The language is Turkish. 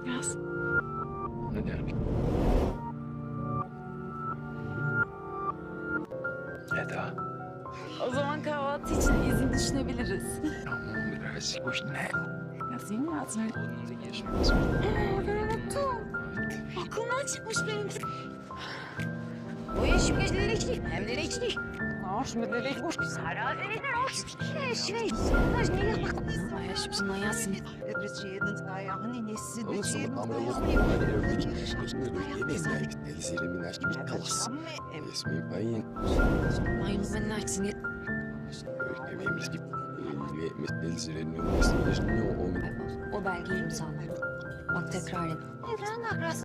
O ne demek? Eda. O zaman kahvaltı için izin düşünebiliriz. Tamam birazcık hoş ne? Yazayım mı Azrail? Onun da geçmez. Ben unuttum. Aklımdan çıkmış benim. Bu iş geceleri. Hem de. Hoş? Hoş. Hoş. Şey, hoş ne? Ay şimdi bayın. Mayın ben açsın. Benim riski. Elzerimin olmasın. Ne o? O belgeyi imzala. Bak tekrar et.